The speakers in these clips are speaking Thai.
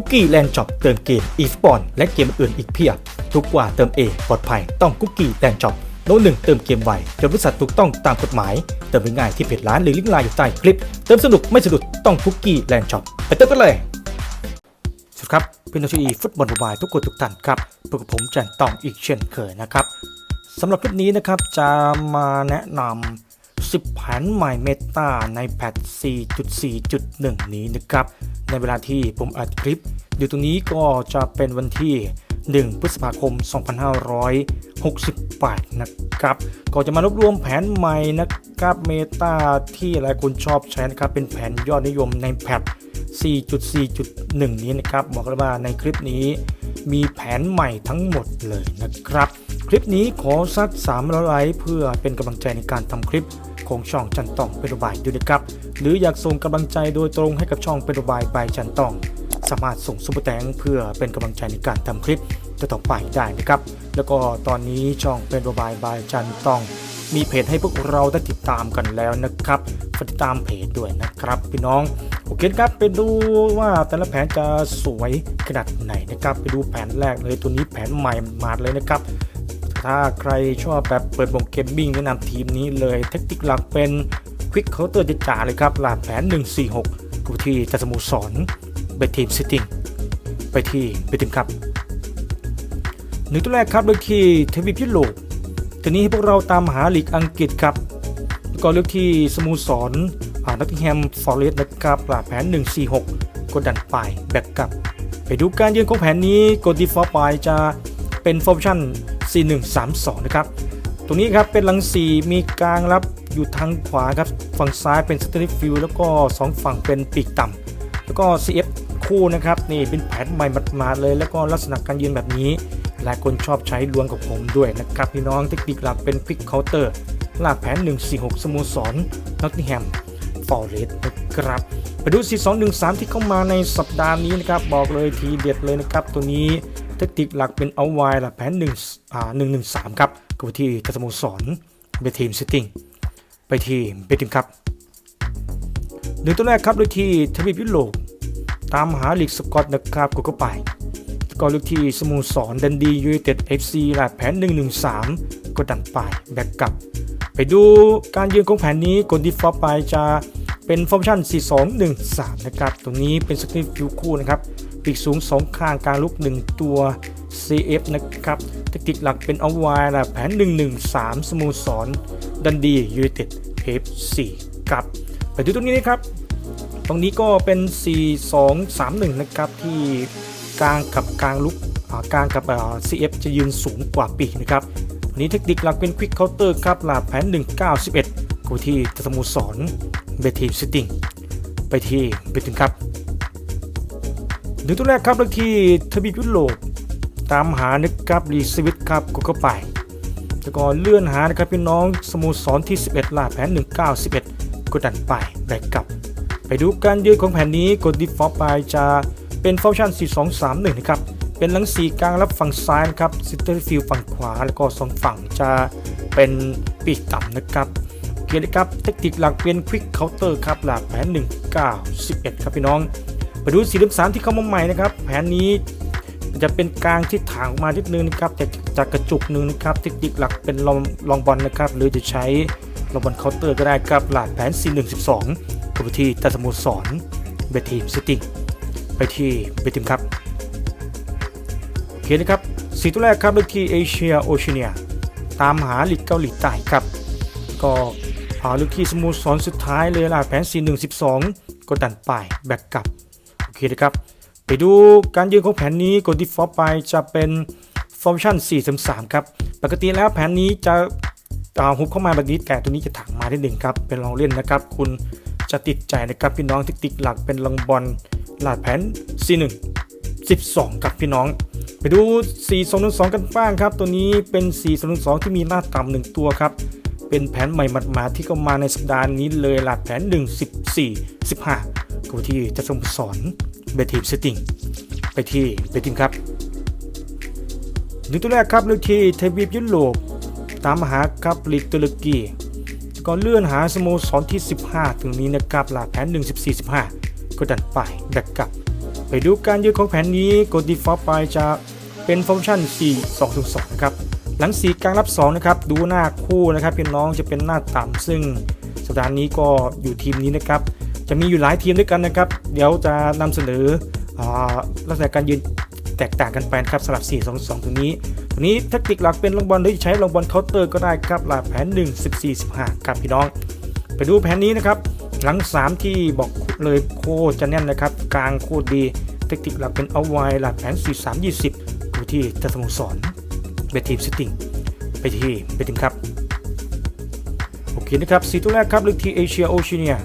คุกกี้แลนด์ช็อปเติมเกมอีสปอนและเกมอื่นอีกเพียบ ทุกกว่าเติมเองปลอดภัยต้องคุกกี้แลนด์ช็อปโน้ตหนึ่งเติมเกมไวจนบริษัทถูกต้องตามกฎหมาย เติมง่ายที่เพจร้านหรือลิงก์ไลน์อยู่ใต้คลิป เติมสนุกไม่สะดุดต้องคุกกี้แลนด์ช็อปไปเติมกันเลยสวัสดีครับเป็นนักชีฟุตบอลบายทุกคนทุกท่านครับพบกับผมแจนตองอีกเช่นเคยนะครับสำหรับคลิปนี้นะครับจะมาแนะนำ 10 แผนใหม่เมตาในแพท 4.4.1 นี้นะครับ ในเวลาที่ผมอัดคลิป อยู่ตรงนี้ก็จะเป็นวันที่ 1 พฤษภาคม 2568 นะครับ ก็จะมารวบรวมแผนใหม่นะครับเมตาที่หลายคนชอบใช้นะครับ เป็นแผนยอดนิยมในแพท 4.4.1 4.4.1 นี้นะครับบอกเลยว่าในคลิปนี้มีแผนใหม่ทั้งหมดเลยนะครับ คลิปนี้ขอสัก3ไลค์เพื่อเป็นกำลังใจในการทำคลิปของช่องจันตองเป็นบายด้วยนะครับ หรืออยากส่งกำลังใจโดยตรงให้กับช่องเป็นบายบายจันตอง สามารถส่งซุปเปอร์แตงเพื่อเป็นกำลังใจในการทำคลิปจะต่อไปได้นะครับ แล้วก็ตอนนี้ช่องเป็นบายบายจันตอง มีเพจให้พวกเราได้ติดตามกันแล้วนะครับติดตามเพจด้วยนะครับ พี่น้อง โอเคครับไปดูว่าแต่ละแผนจะสวยขนาดไหนนะครับ ไปดูแผนแรกเลยตัวนี้แผนใหม่มาเลยนะครับ ถ้าใครชอบแบบเปิดวงเกมมิ่งแนะนำทีมนี้เลยเทคนิคหลักเป็นควิกเคาน์เตอร์จ๋าเลยครับหลักแผน 146กูที่จัสโมุสรไปทีมซิตติ้งไปที่ไปทีมครับหนึ่งตัวแรกครับเลยที่เทวีพิโลกทีนี้ให้พวกเราตามหาลีกอังกฤษครับแล้วก็เลือกที่สโมุสร นัตติงแฮมฟอร์เรสต์นะครับหลักแผน 146 กดดันไปแบ็กกลับ ไปดูการยืนของแผนนี้กดดีฟอร์ไปจะเป็นฟอร์มชั่น 4132 นะครับ ตรงนี้ครับเป็นหลัง 4 มีกลางรับอยู่ทางขวาครับฝั่งซ้ายเป็นสเตอร์ฟิลแล้วก็ 2 ฝั่งเป็นปีกต่ำแล้วก็ CF คู่นะครับนี่เป็นแผนใหม่มาๆเลย แล้วก็ลักษณะการยืนแบบนี้หลายคนชอบใช้ลวงกับผมด้วยนะครับพี่น้องเทคนิคหลักเป็นควิกเคาน์เตอร์ลากแผน 146 สโมสรนอตติงแฮม ฟอร์เรสต์นะครับไปดู 4213 ที่เข้ามาในสัปดาห์นี้นะครับ บอกเลยทีเด็ดเลยนะครับ ตัวนี้เทคนิคหลักเป็นเอาไว้ละแผน1อ่า113 ครับก็ไปที่สโมสรเบทีมซิตติ้งไปที่เบทีมครับหนึ่งตัวแรกครับเลยที่ทวีปยุโรปตามหาลีกสกอตนะครับกดเข้าไปก็เลือกที่สโมสรดันดียูไนเต็ดเอฟซีหลายแผน 113ก็ดันไปแบกกลับ ไปดูการยืนของแผนนี้กดดีฟอร์ไปจะ เป็นฟอร์มชั่น 4213 นะครับ ตรงนี้เป็นสกริปฟิวคู่นะครับปีกสูง 2ข้างกลางลุก 1 ตัว CF นะครับเทคนิคหลักเป็นเอาไว้ละแผน 113 สโมสร ดันดียูไนเต็ด FC ครับ ไปดูตรงนี้นะครับ ตรงนี้ก็เป็น 4231 นะครับที่กลางกับกลางลุกกลางกับ CF จะยืนสูงกว่าปีกนะครับวันนี้เทคนิคหลักเป็นควิกเคาน์เตอร์ครับหลักแผน 1911กูที่สโมสร เบทีมซิตติ้งไปที่เบทีมครับหนึ่งตัวแรกครับเลขที่ทวีปยุโรปตามหานะครับรีสวิตครับกดเข้าไปแล้วก็เลื่อนหานะครับพี่น้องสโมสรที่ 11ลาแผน 1911 กดดันไปแบกกลับ ไปดูการยืนของแผนนี้กดดิฟฟอลไปจะเป็นฟังก์ชัน4231 นะครับ เป็นหลังสีกลางรับฝั่งซ้ายนะครับซิสเตอร์ฟิลฝั่งขวา แล้วก็สองฝั่งจะเป็นปีกต่ำนะครับ โอเคนะครับ เทคนิคหลักเป็นควิกเคาน์เตอร์ครับหลักแผน 1911 ครับพี่น้อง ไปดูสีเหลืองสามที่เข้ามาใหม่นะครับ แผนนี้จะเป็นกลางที่ถางออกมานิดนึงนะครับจากจากกระจุกหนึ่งนะครับ เทคนิคหลักเป็นลองลองบอลนะครับ หรือจะใช้ลองบอลเคาน์เตอร์ก็ได้ครับหลักแผน 4112กับที่ตัสโมสรเบทีมซิตี้ไปที่เบทีมครับโอเคนะครับสีตัวแรกครับเลขที่เอเชียโอเชียตามหาลีกเกาหลีใต้ครับ ก็ หาเลขที่สโมสรสุดท้ายเลยลักแผน 4112ก็ดันไปแบ็กกลับ โอเคนะครับ ไปดูการยืนของแผนนี้กดที่ฟอร์ไปจะเป็นฟอร์มชั่น4-3ครับ ปกติแล้วแผนนี้จะอ่าหุบเข้ามาแบบนี้แต่ตัวนี้จะถังมาที่หนึ่งครับ เป็นลองเล่นนะครับ คุณจะติดใจนะครับพี่น้องเทคนิคหลักเป็นลังบอลหลาดแผน C1 12ครับพี่น้อง ไปดู 4-2-1-2 กันบ้างครับ ตัวนี้เป็น 4-2-1-2 ที่มีหน้าต่ำหนึ่งตัวครับ เป็นแผนใหม่หมาดๆที่เข้ามาในสัปดาห์นี้เลยหลัดแผน 1 14 15กูที่จะสมสอนเบทีมเซตติ้งไปที่เบทีมครับหนึ่งตัวแรกครับเลือกที่เทวีปยุโรปตามหาครับลีกตุรกีก็เลื่อนหาสโมสรที่ 15 ถึงนี้นะครับหลักแผน 1 14 15 ก็ดันไปแบกกลับ ไปดูการยืดของแผนนี้กด default ไปจะเป็นฟังก์ชัน 4 2 2 2นะครับ หลังสีกลางรับ2นะครับดูหน้าคู่นะครับพี่น้องจะเป็นหน้าต่ำซึ่งสัปดาห์นี้ก็อยู่ทีมนี้นะครับ จะมีอยู่หลายทีมด้วยกันนะครับ เดี๋ยวจะนำเสนออาลักษณะการยืนแตกต่างกันไปนครับสำหรับ 4 2 2 ตรงนี้ตัวนี้แทคติกหลักเป็นลงบอลหรือใช้ลงบอลเคาน์เตอร์ก็ได้ครับหลักแผน 1 14 15ครับพี่น้อง ไปดูแผนนี้นะครับ หลัง 3 ที่บอกเลยโคจะแน่นนะครับ กลางโคตรดีเทคนิคหลักเป็นเอาไว้หลักแผน 4 3 20ดูที่ทัศนสอน เบทีมซิตติ้งไปที่เบทีมครับ โอเคนะครับสีตัวแรกครับลือกทีเอเชียโอเชีย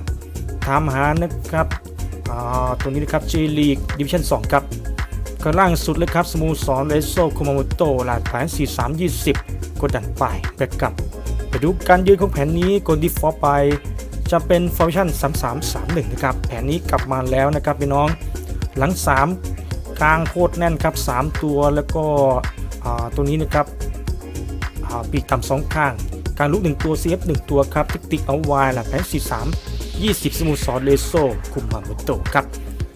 ตามหานะครับอ่าตัวนี้นะครับ J League Division 2ครับก็ล่างสุดเลยครับสโมูสอนเรโซคุมาโมโตหลักแผน 4 3 20 กดดันไปแบกกลับ ไปดูการยืนของแผนนี้กดดีฟอลไป จะเป็นฟอร์มชั่น 3331 นะครับ แผนนี้กลับมาแล้วนะครับพี่น้อง หลัง 3 กลางโคตรแน่นครับ 3 ตัวแล้วก็ ตัวนี้นะครับอ่าปีกต่ำสองข้าง การลุก1ตัว CF 1ตัวครับทิกติกเอาไว้หลักแผน43 20 สมุทรสอนเลโซคุมมาโมโตครับ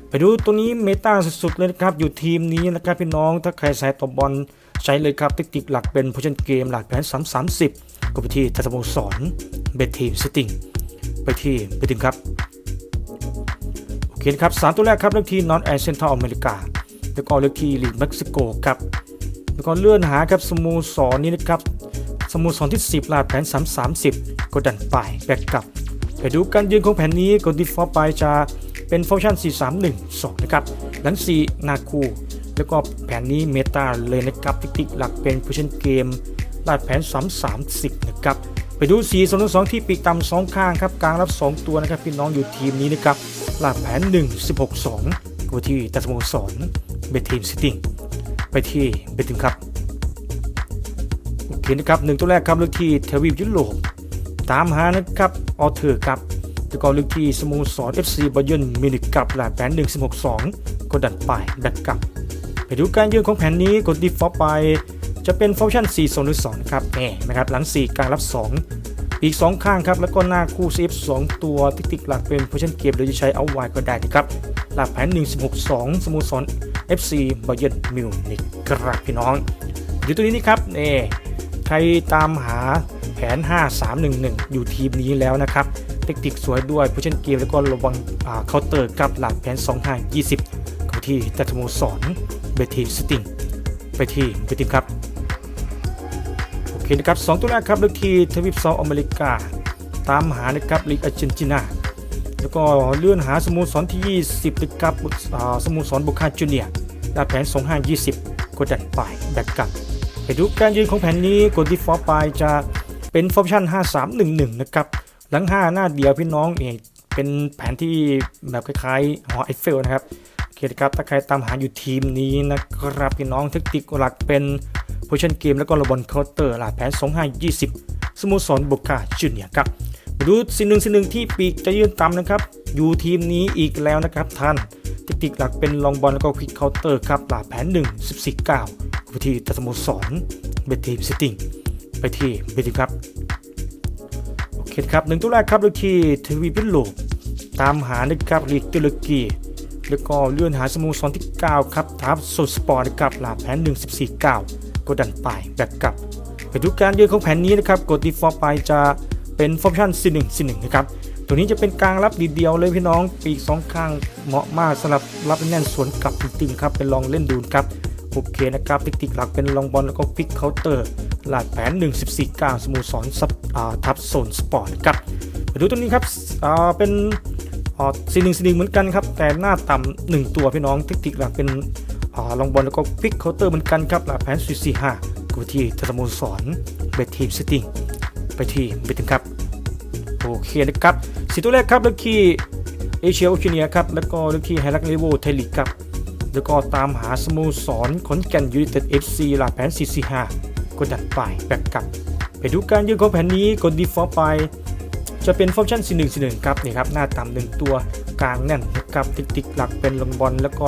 ไปดูตัวนี้เมตาสุดๆเลยนะครับ อยู่ทีมนี้นะครับพี่น้องถ้าใครใส่ตบบอลใช้เลยครับเทคนิคหลักเป็นโพชันเกมหลักแผน 330ก็ไปที่ทัศนสอนเบทีมสติ้งไปที่ไปถึงครับโอเคนครับสามตัวแรกครับเลือกที่นอตแอนเซนทรัลอเมริกาแล้วก็เลือกที่ลีกเม็กซิโกครับ แล้วก็เลื่อนหาครับสโมสรนนี้นะครับสโมสรที่ 10ลาดแผน 330 กดดันไปแบกกลับ ไปดูการยืนของแผนนี้กดดิฟอลไปจะเป็นฟังก์ชัน 4312 นะครับ หลัง 4 นาคู แล้วก็แผนนี้เมตาเลยนะครับทิกติกหลักเป็นโพชั่นเกมลาดแผน 330 นะครับ ไปดู 4 2 2 ที่ปีกต่ำ2ข้างครับกลางรับ 2 ตัวนะครับพี่น้องอยู่ทีมนี้นะครับลาดแผน 1 16 2ก็ที่ตัสโมสรเบทีมซิติ้ง ไปที่เบทีมครับโอเคนะครับหนึ่งตัวแรกครับเลือกที่ทวีปยุโรปตามหานะครับออเทอร์ครับแล้วก็เลือกที่สโมสร FC บาเยิร์นมิวนิกกับหลาแผน1 16 2 กดดันไปแบ็กกลับ ไปดูการยืนของแผนนี้กดดีฟอไป จะเป็นฟังก์ชัน4 2 1 2นะครับแหมนะครับหลัง 4 กลางรับ 2 ปีก 2 ข้างครับ แล้วก็หน้าคู่ CF 2ตัวทิกติกหลักเป็นโพชั่นเกมโดยจะใช้เอาไว้ก็ได้นะครับหลักแผน 1 16 2 สโมสร FC บาเยิร์นมิวนิกครับพี่น้องดูตัวนี้นี่ครับนี่ใครตามหาแผน 5 3 1 1 อยู่ทีมนี้แล้วนะครับ เทคนิคสวยด้วยโพชั่นเกมแล้วก็ระวังเคาน์เตอร์กับหลักแผน 2 5 20ข้าที่ตัตโมสรเบทีมสติงไปที่เบทีมครับโอเคนะครับสองตัวแรกครับเลือกที่ทวีปเซาอเมริกา ตามหานะครับลีกอาร์เจนตินา แล้วก็เลื่อนหาสโมสรที่ 20นะครับอ่าสโมสรบุคาจูเนียร์ดาแผน 2520 กดดันไปแบกกลับไปดูการยืนของแผนนี้กดดีฟอลไปจะเป็นฟอร์ชั่น 5311 นะครับ หลัง 5 หน้าเดียวพี่น้องนี่เป็นแผนที่แบบคล้ายๆหอไอเฟลนะครับโอเคครับถ้าใครตามหาอยู่ทีมนี้นะครับพี่น้องเทคนิคหลักเป็นโพชั่นเกมแล้วก็ระบอลเคาน์เตอร์หลักแผน 2520 สโมสรบุกาจูเนียร์ครับ มาดูสิ่งหนึ่งสิ่งหนึ่งที่ปีกจะยืนต่ำนะครับ อยู่ทีมนี้อีกแล้วนะครับท่านเทคนิคหลักเป็นลองบอลแล้วก็ควิกเคาน์เตอร์ครับหลักแผน 1 14 9ไปที่ตัสโมสรเบทีมซิติ้งไปที่เบทีมครับโอเคครับหนึ่งตัวแรกครับเลือกที่ทวีปยุโรปตามหานะครับลีกตุรกีแล้วก็เลื่อนหาสโมสรที่ 9 ครับทับโซสปอร์ตนะครับหลาแผน 1 14 9กดดันไปแบกกลับไปดูการยืนของแผนนี้นะครับกดดีฟอลไปจะ เป็นฟังก์ชัน C1 C1 นะครับตัวนี้จะเป็นกลางรับดีเดียวเลยพี่น้องปีกสองข้างเหมาะมากสำหรับรับแน่นสวนกลับจริงๆครับเป็นลองเล่นดูครับโอเคนะครับติกติกหลักเป็นลองบอลแล้วก็ควิกเคาน์เตอร์หลาดแผน 1 14 9 สโมสรซับอ่าทับโซนสปอร์ตครับไปดูตัวนี้ครับเป็นซีหนึ่งซีหนึ่งเหมือนกันครับแต่หน้าต่ำหนึ่งตัวพี่น้องเทคนิคหลักเป็นอลองบอลแล้วก็ควิกเคาน์เตอร์เหมือนกันครับหลาดแผน4 4 5กูที่สโมสรเบทีมซิติ้ง ไปที่เบทีมครับ โอเคนะครับสีตัวแรกครับเลือกที่เอเชียโอเชียเนียครับ แล้วก็เลือกที่ไฮรักเลโวไทยลีกครับ แล้วก็ตามหาสโมสรขอนแก่นยูไนเต็ดเอฟซีลักแผน445กดดันไปแบกกลับ ไปดูการยืนของแผนนี้กดดีฟอลไป จะเป็นฟังก์ชัน41 41ครับนี่ครับ หน้าต่ำหนึ่งตัวกลางแน่นนะครับติกติกหลักเป็นลงบอลแล้วก็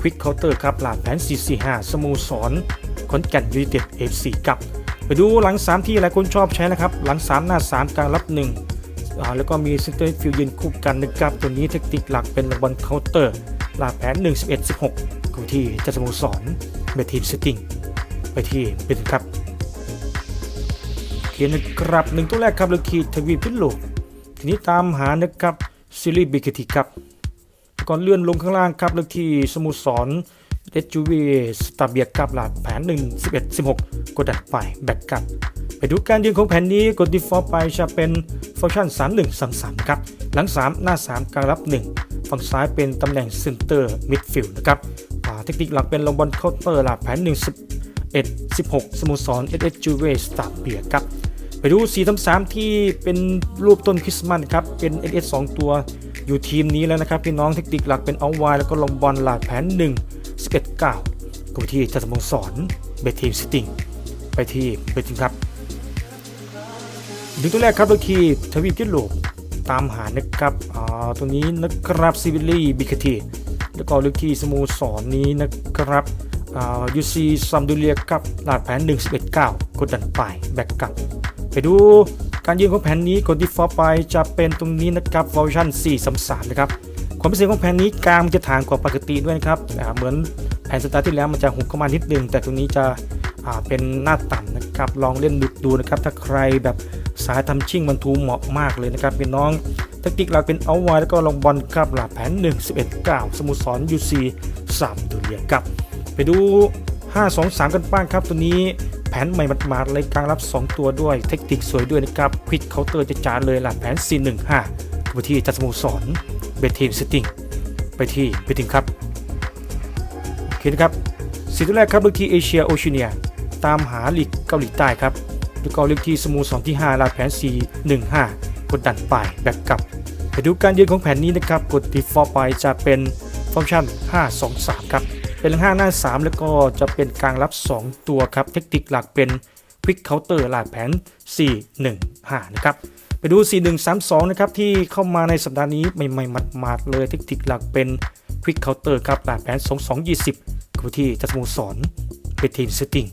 ควิกเคาน์เตอร์ครับหลักแผน445สโมสรขอนแก่นยูไนเต็ดเอฟซีครับ ไปดูหลัง 3 ที่หลายคนชอบใช้นะครับ หลัง 3 หน้า 3 กลางรับ1อ่าแล้วก็มีเซนเตอร์ฟิลยืนคู่กันนะครับตัวนี้เทคนิคหลักเป็นบอลเคาน์เตอร์ลาแผน 1 11 16กูที่จะสโมสรเบทีมสติงไปที่เป็นครับเขียนนะครับหนึ่งตัวแรกครับลูกคีทวีพิษโลกทีนี้ตามหานะครับซิลิบิกติครับก่อนเลื่อนลงข้างล่างครับเลขที่สโมสร เดจูเวสตาเบียกับหลากแผน 1 11 16 กดดันไปแบ็กกับ ไปดูการยืนของแผนนี้กด default ไปจะเป็นฟังก์ชัน 3133 ครับ หลัง 3 หน้า 3กลางรับ 1 ฝั่งซ้ายเป็นตำแหน่ง center midfield นะครับเทคนิคหลักเป็นลงบอลเคาน์เตอร์หลักแผน 1 11 16 สโมสร SS Juve s t a r เบียครับไปดู433ที่เป็นรูปต้นคริสต์มาสครับเป็น SS 2 ตัวอยู่ทีมนี้แล้วนะครับพี่น้องเทคนิคหลักเป็นเอาไวแล้วก็ลงบอลหลักแผน 1 11 9กูที่จะสโมสรเบทีมสติงไปที่เบทีมครับดูตัวแรกครับก็คือทวีปยุโรปตามหานะครับอ่าตัวนี้นะครับซิวิลี่บิคทีแล้วก็เลูกที่สโมสรนี้นะครับอ่ายูซีซัมดูเลียกับลาดแผน 1 1 9 กดดันไปแบ็กกลับ ไปดูการยืนของแผนนี้กดดีฟอลไปจะเป็นตรงนี้นะครับเวอร์ชัน4 3 3นะครับ ความพิเศษของแผนนี้กลางมันจะฐานกว่าปกติด้วยนะครับเหมือนแผนสตาร์ทที่แล้วมันจะหุบเข้ามานิดนึงแต่ตรงนี้จะเป็นหน้าต่ำนะครับลองเล่นดูดูนะครับ ถ้าใครแบบสายทำชิ่งบรรทุเหมาะมากเลยนะครับพี่น้องแทคติกหลักเป็นเอาไว้แล้วก็ลงบอลครับหลักแผน1 11 9 สมุทรสร UC 3ดูเรียครับ ไปดู 5 2 3 กันบ้างครับ ตัวนี้แผนใหม่มาดๆเลยกลางรับ 2 ตัวด้วย เทคนิคสวยด้วยนะครับควิกเคาน์เตอร์จะจานเลยหลักแผน 4 1 5ไปที่จัดสมุทรสร เบทีมสติงไปที่เบทีมครับโอเคนะครับสีตัวแรกครับเลขที่เอเชียโอเชียเนียตามหาลีกเกาหลีใต้ครับแล้วก็เลขที่สโมูสองที่ 5 ลาแผน 4 1 5 กดดันไปแบ็กกลับไปดูการยืนของแผนนี้นะครับ กด default ไปจะเป็นฟังก์ชัน5 2 3 ครับ เป็นหลัง5หน้า 3 แล้วก็จะเป็นกลางรับ 2 ตัวครับ เทคนิคหลักเป็น Quick Counter ลาดแผน 4 1 5 นะครับ ดู 4132 นะครับ ที่เข้ามาในสัปดาห์นี้ใหม่ๆหมาดๆเลยเทคนิคหลักเป็น Quick Counter ครับลาดแผน 2220กูที่จัสโมสรไปทีมเซตติ้ง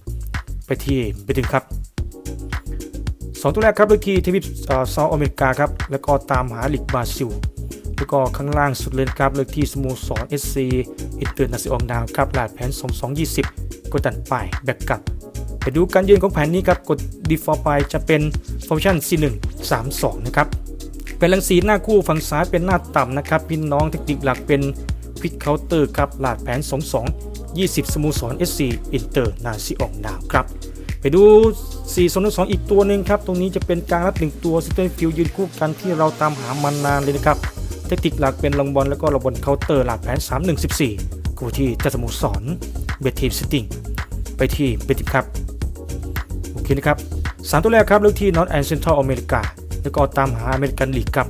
ไปที่ไปถึงครับสองตัวแรกครับเลขที่ทวีปเซาท์อเมริกาครับ แล้วก็ตามหาลีกบราซิล แล้วก็ข้างล่างสุดเลยครับเลขที่สโมสร SC อินเตอร์นาซิอองดาวครับหลาดแผน 2220 กดดันไปแบกกลับ ไปดูการยืนของแผนนี้ครับกด default ไปจะเป็นฟังก์ชัน C132 นะครับเป็นลังสีหน้าคู่ฝั่งซ้ายเป็นหน้าต่ำนะครับพี่น้องเทคนิคหลักเป็น Quick Counter ครับลาดแผน 22 20 สโมสร SC อินเตอร์นาซิอองดาวครับไปดู4 2 2อีกตัวหนึ่งครับ ตรงนี้จะเป็นกลางรับ 1 ตัวซิสเตอร์ฟิลยืนคู่กันที่เราตามหามานานเลยนะครับ เทคนิคหลักเป็นลองบอลแล้วก็ลงบอลเคาน์เตอร์หลักแผน 3 1 14กูที่จัสโมสรเบทีมสติงไปที่เบทีมครับ เคนะครับสามตัวแรกครับเลือกที่ North and Central America แล้วก็ตามหาอเมริกันลีกครับ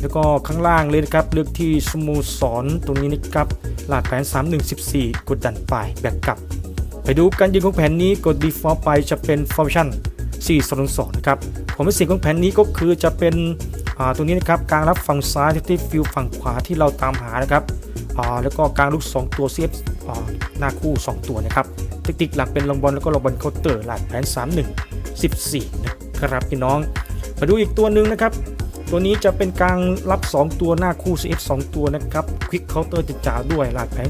แล้วก็ข้างล่างเลยนะครับเลือกที่สโมสรตรงนี้นะครับหลาดแผน 3114 กดดันไปแบ็กกลับ ไปดูการยิงของแผนนี้กด default ไปจะเป็นฟังก์ชัน422นะครับความพิเศษของแผนนี้ก็คือจะเป็นอ่าตรงนี้นะครับกลางรับฝั่งซ้ายที่ฟิลฝั่งขวาที่เราตามหานะครับอ่าแล้วก็กลางลูก 2 ตัว CF อ่าหน้าคู่ 2 ตัวนะครับ ทคนิคหลักเป็นลงบอลแล้วก็ลงบอลเคาน์เตอร์หลาดแผน 31 14 นะครับพี่น้อง มาดูอีกตัวหนึ่งนะครับ ตัวนี้จะเป็นกลางรับ 2 ตัวหน้าคู่ CF 2ตัวนะครับควิกเคาน์เตอร์จะจ่าด้วยหลาดแผน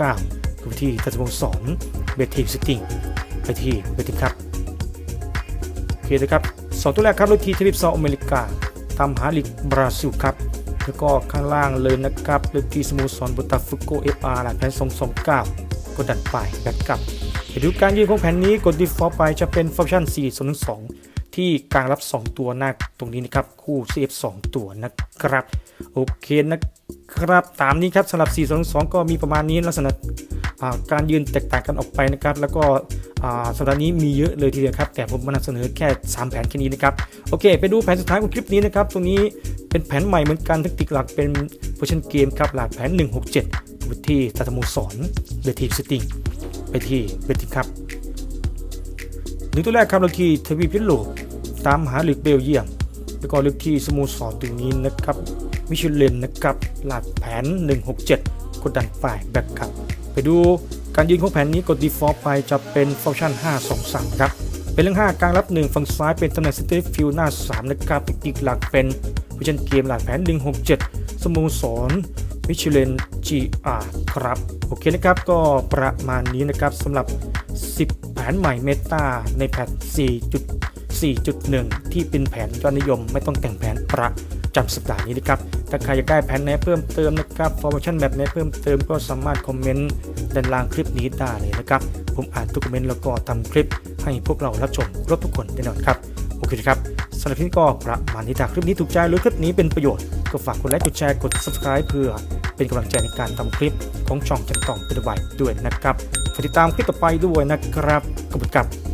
229ดูที่ทัศนสอนเบทีมสติงไปที่เบทีมครับโอเคนะครับสองตัวแรกครับเลขที่ทวีปเซาอเมริกาตามหาลีกบราซิลครับแล้วก็ข้างล่างเลยนะครับเลขที่สโมสรบุตาฟุโกเอฟอาร์หลาดแผน229กดดันไปแบ็กกลับ ไปดูการยืนของแผ่นนี้กด default ไปจะเป็นฟังก์ชัน4 2ที่กลางรับ 2 ตัวหน้าตรงนี้นะครับ คู่ CF 2 ตัวนะครับ โอเคนะครับตามนี้ครับสำหรับ 4 2 2 ก็มีประมาณนี้ลักษณะอ่าการยืนแตกต่างกันออกไปนะครับ แล้วก็สัปดาห์นี้มีเยอะเลยทีเดียวครับ แต่ผมมานำเสนอแค่ 3 แผนแค่นี้นะครับ โอเค ไปดูแผนสุดท้ายของคลิปนี้นะครับ ตรงนี้เป็นแผนใหม่เหมือนกันเทคนิคหลักเป็นเวอร์ชันเกมครับหลักแผน 167ที่ตัตมูสอนเบทีมสติง ไปที่เบทีมครับหนึ่งตัวแรกครับเลขที่ทวีปยุโรปตามหาลีกเบลเยียมแล้วก็เลขที่สโมสรตรงนี้นะครับมิชลินนะครับหลักแผน 167 กดดันฝ่ายแบ็กกลับไปดูการยืนของแผนนี้กด default ไปจะเป็นฟังก์ชัน 523 ครับเป็นเรื่อง 5 กลางรับ 1 ฝั่งซ้ายเป็นตำแหน่ง center field หน้า 3 นะครับเทคนิคหลักเป็นวิชันเกมหลักแผน 167 สโมสรมิชลิน GR ครับ โอเคนะครับก็ประมาณนี้นะครับสำหรับ 10 แผนใหม่เมตาในแพท4.4.1 ที่เป็นแผนยอดนิยมไม่ต้องแต่งแผนประจำสัปดาห์นี้นะครับ ถ้าใครอยากได้แผนไหนเพิ่มเติมนะครับฟอร์มชั่นแบบไหนเพิ่มเติมก็สามารถคอมเมนต์ด้านล่างคลิปนี้ได้เลยนะครับ ผมอ่านทุกคอมเมนต์แล้วก็ทำคลิปให้พวกเรารับชมรบทุกคนแน่นอนครับ โอเคครับสำหรับคลิปก็ประมาณนี้ถ้าคลิปนี้ถูกใจหรือคลิปนี้เป็นประโยชน์ก็ฝากกดไลค์กดแชร์กด subscribe เพื่อ เป็นกำลังใจในการทำคลิปของช่องจันต่องเป็นไว้ด้วยนะครับติดตามคลิปต่อไปด้วยนะครับขอบคุณครับ